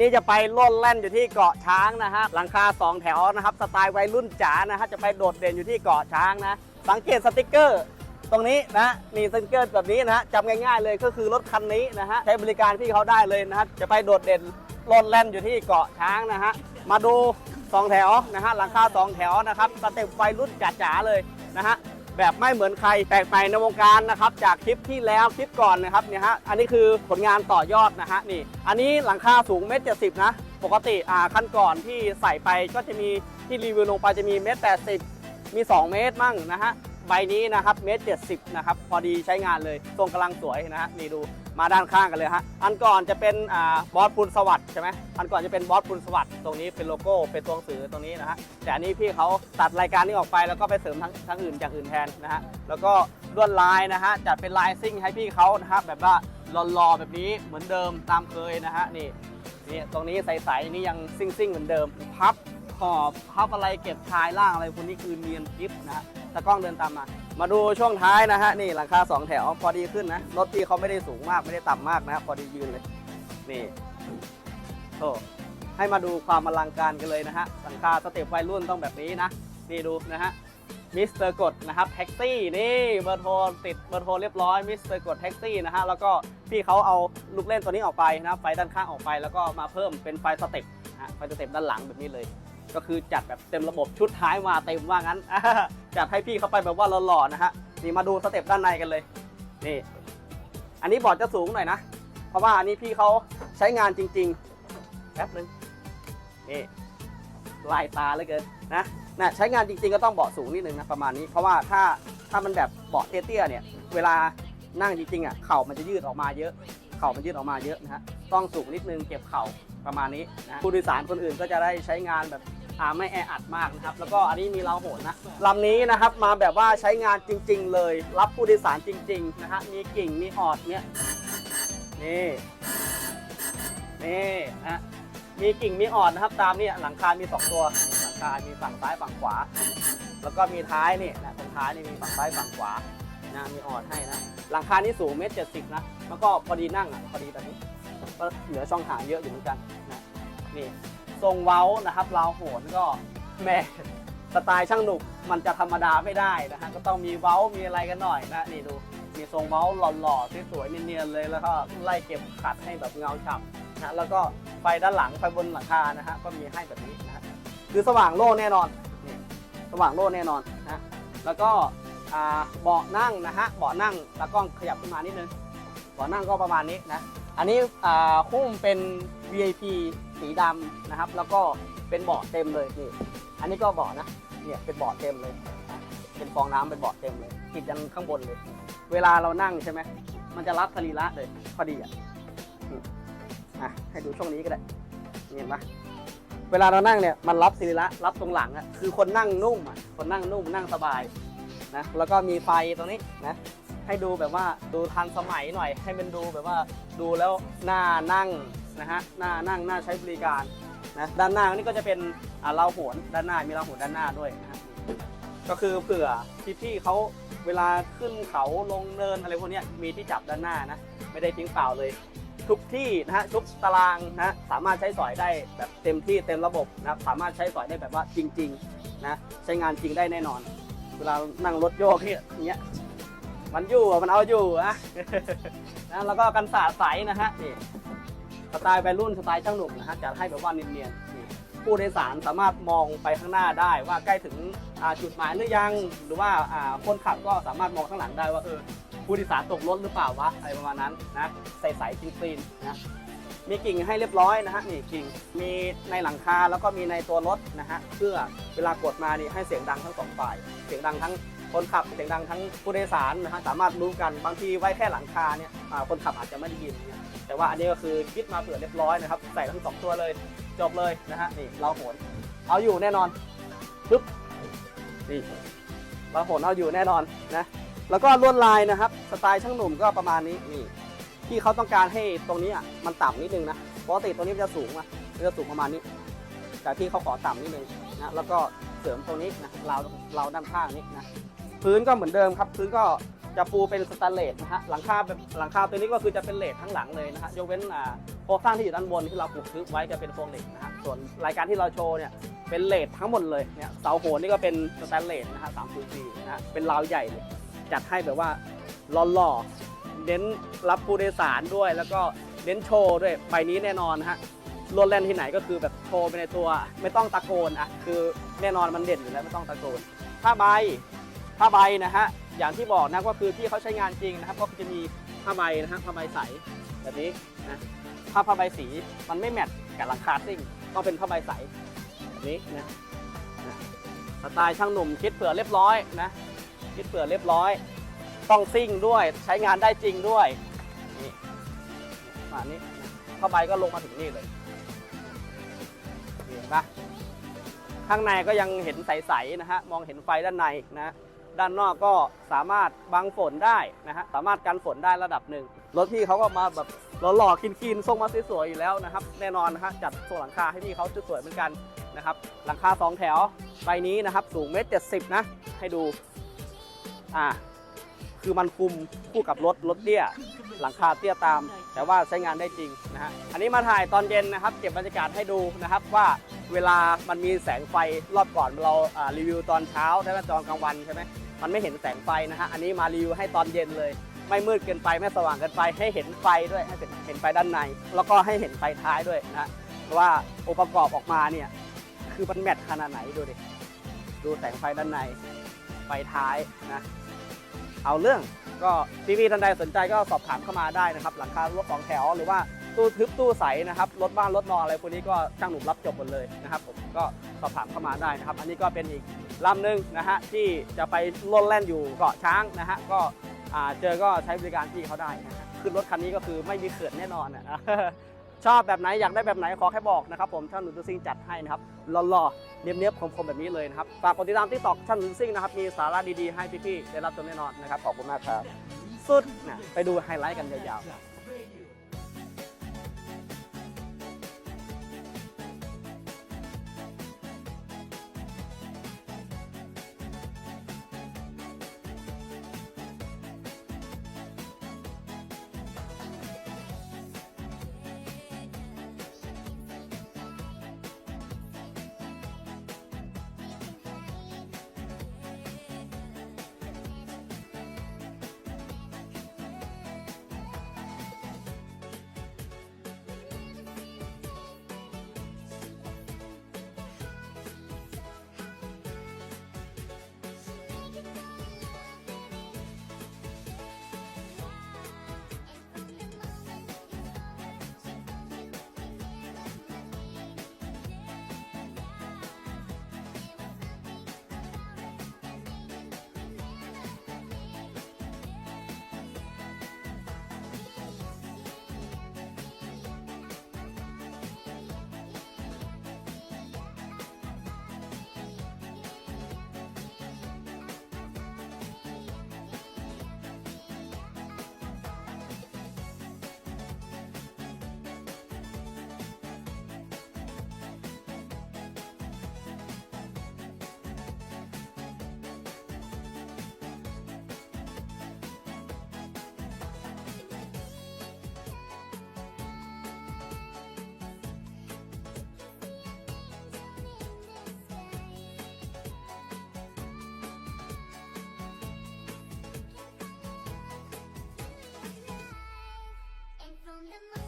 นี้จะไปล่นแล่นอยู่ที่เกาะช้างนะฮะหลังคาสองแถวนะครับสไตล์วัยรุ่นจ๋านะฮะจะไปโดดเด่นอยู่ที่เกาะช้างนะ สังเกตสติกเกอร์ ตรงนี้นะนี่สติกเกอร์แบบนี้นะฮะจำง่ายๆเลยก็คือรถคันนี้นะฮะใช้บริการพี่เขาได้เลยนะฮะจะไปโดดเด่นล่นแล่นอยู่ที่เกาะช้างนะฮะมาดูสองแถวนะฮะหลังคาสองแถวนะครับสเต็ปวัยรุ่นจ๋าๆเลยนะฮะ แบบไม่เหมือนใครแปลกใหม่ในวงการนะครับจากคลิปที่แล้วคลิปก่อนนะครับเนี่ยฮะอันนี้คือผลงานต่อยอดนะฮะนี่ อันนี้หลังคาสูงเมตรเจ็ดสิบนะ ปกติอ่าขั้นก่อนที่ใส่ไปก็จะมีที่รีวิวลงไปจะมีเมตรแปดสิบมี 2 เมตรมั่งนะฮะใบนี้นะครับเมตรเจ็ดสิบนะครับพอดีใช้งานเลยทรงกำลังสวยนะฮะนี่ดู มาด้านข้างกันเลยฮะ อันก่อนจะเป็นอบอสปุนสวัสด์ใช่ไหมอันก่อนจะเป็นบอสปุนสวัสด์ตรงนี้เป็นโลโก้เป็นตัวหนังสือตรงนี้นะฮะ แต่อันนี้พี่เขาตัดรายการนี้ออกไปแล้วก็ไปเสริมทั้งทั้งอื่นอย่างอื่นแทนนะฮะ แล้วก็ลวดลายนะฮะจัดเป็นลายซิ่งให้พี่เขานะครับแบบว่าหล่อๆแบบนี้เหมือนเดิมตามเคยนะฮะนี่นี่ตรงนี้ใสๆนี่ยังซิ่งๆเหมือนเดิม พับขอบพับอะไรเก็บชายล่างอะไรพวกนี้คือเนียนกิฟนะฮะตะกล้องเดินตามมา มาดูช่วงท้ายนะฮะนี่หลังคาสองแถวพอดีขึ้นนะรถที่เขาไม่ได้สูงมากไม่ได้ต่ำมากนะพอดียืนเลยนี่โอ้ให้มาดูความอลังการกันเลยนะฮะหลังคาสเต็ปวัยรุ่นต้องแบบนี้นะนี่ดูนะฮะมิสเตอร์กดนะครับแท็กซี่นี่เบอร์โทรติดเบอร์โทรเรียบร้อยมิสเตอร์กดแท็กซี่นะฮะแล้วก็พี่เขาเอาลูกเล่นตัวนี้ออกไปนะไฟด้านข้างออกไป แล้วก็มาเพิ่มเป็นไฟสเต็ปนะฮะไฟสเต็ปด้านหลังแบบนี้เลย ก็คือจัดแบบเต็มระบบชุดท้ายมาเต็มว่างั้นจัดให้พี่เขาไปแบบว่าหล่อๆนะฮะนี่มาดูสเต็ปด้านในกันเลยนี่อันนี้บอร์ดจะสูงหน่อยนะ เพราะว่าอันนี้พี่เขาใช้งานจริง ๆ แป๊บนึงนี่ลายตาเหลือเกินนะนะใช้งานจริง ๆ ก็ต้องเบาะสูงนิดนึงนะประมาณนี้ เพราะว่าถ้าถ้ามันแบบเบาะเตี้ยๆเนี่ย เวลานั่งจริงๆอะเข่ามันจะยืดออกมาเยอะ เข่ามันยืดออกมาเยอะนะฮะต้องสูงนิดนึงเก็บเข่าประมาณนี้นะผู้โดยสารคนอื่นก็จะได้ใช้งานแบบ อ่าไม่แออัดมากนะครับ แล้วก็อันนี้มีเราโหนนะลำนี้นะครับมาแบบว่าใช้งานจริง ๆ เลย รับผู้โดยสารจริง ๆ นะฮะ มีกิ่ง มีออดเนี่ย นี่ นี่นะ มีกิ่ง มีออดนะครับ ตามเนี่ยหลังคา มี 2 ตัว หลังคา มีฝั่งซ้าย ฝั่งขวา แล้วก็มีท้ายนี่นะตรงท้ายนี่มีฝั่งซ้าย ฝั่งขวา นะ มีออดให้นะ หลังคา นี่สูงเมตรเจ็ดสิบนะ แล้วก็พอดีนั่งอะ พอดีแบบนี้ ก็เหลือช่องหางเยอะอยู่เหมือนกันนะ นี่ ทรงเว้านะครับราวโหนก็แม่สไตล์ช่างหนุกมันจะธรรมดาไม่ได้นะฮะก็ต้องมีเว้ามีอะไรกันหน่อยนะนี่ดูมีทรงเว้าหล่อๆสวยๆเนียนๆเลยแล้วก็ไล่เก็บขัดให้แบบเงาฉ่ำนะแล้วก็ไฟด้านหลังไฟบนหลังคานะฮะก็มีให้แบบนี้นะฮะคือสว่างโล่แน่นอนนี่สว่างโล่แน่นอนนะแล้วก็เบาะนั่งนะฮะเบาะนั่งตากล้องขยับขึ้นมานิดนึงเบาะนั่งก็ประมาณนี้นะ อันนี้หุ้มเป็น VIP สีดำนะครับ แล้วก็เป็นเบาะเต็มเลยนี่อันนี้ก็เบาะนะเนี่ยเป็นเบาะเต็มเลย เป็นฟองน้ำเป็นเบาะเต็มเลยติดยันข้างบนเลย เวลาเรานั่งใช่ไหมมันจะรับสรีระเลยพอดีอะอะให้ดูช่วงนี้ก็ได้เห็นปะเวลาเรานั่งเนี่ยมันรับสรีระรับตรงหลังอะคือคนนั่งนุ่มอะคนนั่งนุ่มนั่งสบายนะแล้วก็มีไฟตรงนี้นะให้ดูแบบว่าดูทันสมัยหน่อย ให้มันดูแบบว่า ดูแล้วหน่านั่งนะฮะหน่านั่งหน่าใช้บริการนะด้านหน้านี่ก็จะเป็นอ่าเราโหนด้านหน้ามีเราโหนด้านหน้าด้วยนะฮะก็คือเผื่อพี่ๆเขาเวลาขึ้นเขาลงเนินอะไรพวกนี้มีที่จับด้านหน้านะไม่ได้ทิ้งเปล่าเลย ทุกที่นะฮะทุกตารางนะสามารถใช้สอยได้แบบเต็มที่เต็มระบบนะสามารถใช้สอยได้แบบว่าจริงๆนะใช้งานจริงได้แน่นอน เวลานั่งรถโยกเนี่ยเนี้ย มันอยู่อะมันเอาอยู่อะนะแล้วก็กันสาดใสนะฮะนี่สไตล์วัยรุ่นสไตล์ช่างหนุ่มนะฮะจัดให้แบบว่าเนียนๆนี่ผู้โดยสารสามารถมองไปข้างหน้าได้ว่าใกล้ถึงอ่าจุดหมายหรือยัง หรือว่าอ่าคนขับก็สามารถมองข้างหลังได้ว่าเออผู้โดยสารตกรถหรือเปล่าวะอะไรประมาณนั้นนะใสๆคลีนๆนะมีกิ่งให้เรียบร้อยนะฮะนี่กิ่งมีในหลังคาแล้วก็มีในตัวรถนะฮะเพื่อเวลากดมานี่ให้เสียงดังทั้งสองฝ่าย เสียงดังทั้ง คนขับเสียงดังทั้งผู้โดยสารนะฮะสามารถรู้กันบางทีไว้แค่หลังคาเนี่ยคนขับอาจจะไม่ได้ยิน แต่ว่าอันนี้ก็คือคิดมาเผื่อเรียบร้อยนะครับใส่ทั้งสองตัวเลยจบเลยนะฮะนี่เราโหนเอาอยู่แน่นอนปึ๊บนี่เราโหนเอาอยู่แน่นอนนะแล้วก็ลวดลายนะครับ สไตล์ช่างหนุ่มก็ประมาณนี้นี่ที่เขาต้องการให้ตรงนี้อะมันต่ำนิดนึงนะปกติตรงนี้มันจะสูงอะมันจะสูงประมาณนี้ แต่ที่เขาขอต่ำนิดนึงนะแล้วก็เสริมตรงนี้นะเราเราด้านข้างนี้นะ พื้นก็เหมือนเดิมครับ พื้นก็จะปูเป็นสแตนเลสนะฮะหลังคาแบบหลังคาตัวนี้ก็คือจะเป็นเลสทั้งหลังเลยนะฮะยกเว้นอ่าโครงสร้างที่อยู่ด้านบนที่เราปลูกทึบไว้จะเป็นโครงเหล็กนะฮะส่วนรายการที่เราโชว์เนี่ยเป็นเลททั้งหมดเลยเนี่ยเสาโหนนี่ก็เป็นสแตนเลสนะฮะสามคูซีนะฮะเป็นราวใหญ่เลยจัดให้แบบว่าหล่อๆเน้นรับผู้โดยสารด้วย แล้วก็เน้นโชว์ด้วยใบนี้แน่นอนนะฮะรถแล่นที่ไหนก็คือแบบโชว์ไปในตัวไม่ต้องตะโกนอะคือแน่นอนมันเด่นอยู่แล้วไม่ต้องตะโกนผ้าใบ ผ้าใบนะฮะอย่างที่บอกนะก็คือที่เขาใช้งานจริงนะครับ ก็จะมีผ้าใบนะฮะผ้าใบใสแบบนี้นะผ้าผ้าใบสีมันไม่แมทกับหลังคาซิ่งต้องเป็นผ้าใบใสแบบนี้นะสไตล์ช่างหนุ่มคิดเผื่อเรียบร้อยนะคิดเผื่อเรียบร้อย ต้องซิ่งด้วยใช้งานได้จริงด้วยนี่มานี้ผ้าใบก็ลงมาถึงนี่เลยเห็นปะข้างในก็ยังเห็นใสๆนะฮะมองเห็นไฟด้านในนะ ด้านนอกก็สามารถบังฝนได้นะฮะสามารถกันฝนได้ระดับหนึ่งรถพี่เขาก็มาแบบหล่อๆคินๆทรงมาสวยๆอยู่แล้วนะครับ แน่นอนนะฮะจัดทรงหลังคาให้พี่เขาสวยๆเหมือนกันนะครับหลังคาสองแถวใบนี้นะครับสูงเมตรเจ็ดสิบนะให้ดูอ่าคือมันคุมคู่กับรถรถเตี้ยหลังคาเตี้ยตาม แต่ว่าใช้งานได้จริงนะฮะอันนี้มาถ่ายตอนเย็นนะครับ เก็บบรรยากาศให้ดูนะครับว่า เวลามันมีแสงไฟรอบก่อนเรารีวิวตอนเช้าแล้วก็ตอนกลางวันใช่ไหมมันไม่เห็นแสงไฟนะฮะอันนี้มารีวิวให้ตอนเย็นเลย ไม่มืดเกินไปไม่สว่างเกินไปให้เห็นไฟด้วยให้เห็นเห็นไฟด้านใน แล้วก็ให้เห็นไฟท้ายด้วยนะว่าองค์ประกอบออกมาเนี่ยคือมันแมทขนาดไหนดูดิดูแสงไฟด้านในไฟท้ายนะเอาเรื่องก็พี่ๆท่านใดสนใจก็สอบถามเข้ามาได้นะครับ หลังคารถสองแถวหรือว่า ตู้ทึบตู้ใสนะครับรถบ้านรถนอนอะไรพวกนี้ก็ช่างหนุ่มรับจบหมดเลยนะครับผมก็สอบถามเข้ามาได้นะครับ อันนี้ก็เป็นอีกลำหนึ่งนะฮะที่จะไปล่นแล่นอยู่เกาะช้างนะฮะก็เจอก็ใช้บริการพี่เขาได้นะฮะขึ้นรถคันนี้ก็คือไม่มีเขื่อนแน่นอนอะชอบแบบไหนอยากได้แบบไหนขอแค่บอกนะครับผมช่างหนุ่มตัวซิ่งจัดให้นะครับหล่อๆเนียบๆคมๆแบบนี้เลยนะครับฝากกดติดตามที่ตอกช่างหนุ่มซิ่งนะครับมีสาระดีๆให้พี่ๆได้รับชมแน่นอนนะครับขอบคุณมากครับสุดนะไปดูไฮไลท์กันยาวๆ round and.